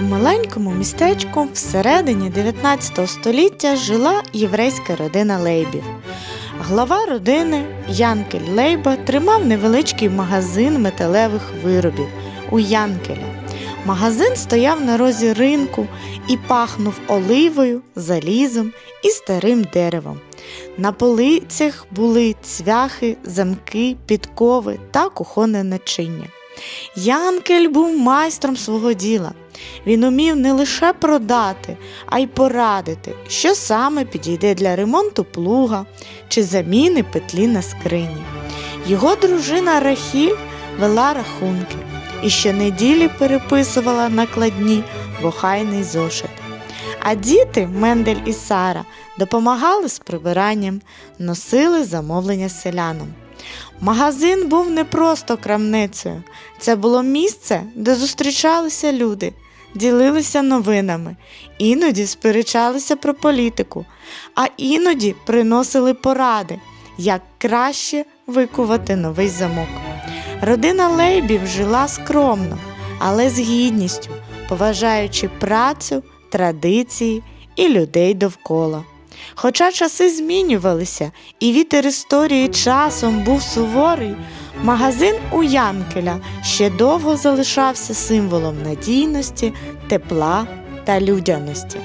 У маленькому містечку всередині 19 століття жила єврейська родина Лейбів. Глава родини Янкель Лейба тримав невеличкий магазин металевих виробів у Янкеля. Магазин стояв на розі ринку і пахнув оливою, залізом і старим деревом. На полицях були цвяхи, замки, підкови та кухонне начиння. Янкель був майстром свого діла. Він умів не лише продати, а й порадити, що саме підійде для ремонту плуга чи заміни петлі на скрині. Його дружина Рахіль вела рахунки і щонеділі переписувала накладні в охайний зошит. А діти Мендель і Сара допомагали з прибиранням, носили замовлення селянам. Магазин був не просто крамницею, це було місце, де зустрічалися люди, ділилися новинами, іноді сперечалися про політику, а іноді приносили поради, як краще викувати новий замок. Родина Лейбів жила скромно, але з гідністю, поважаючи працю, традиції і людей довкола. Хоча часи змінювалися і вітер історії часом був суворий, магазин у Янкеля ще довго залишався символом надійності, тепла та людяності.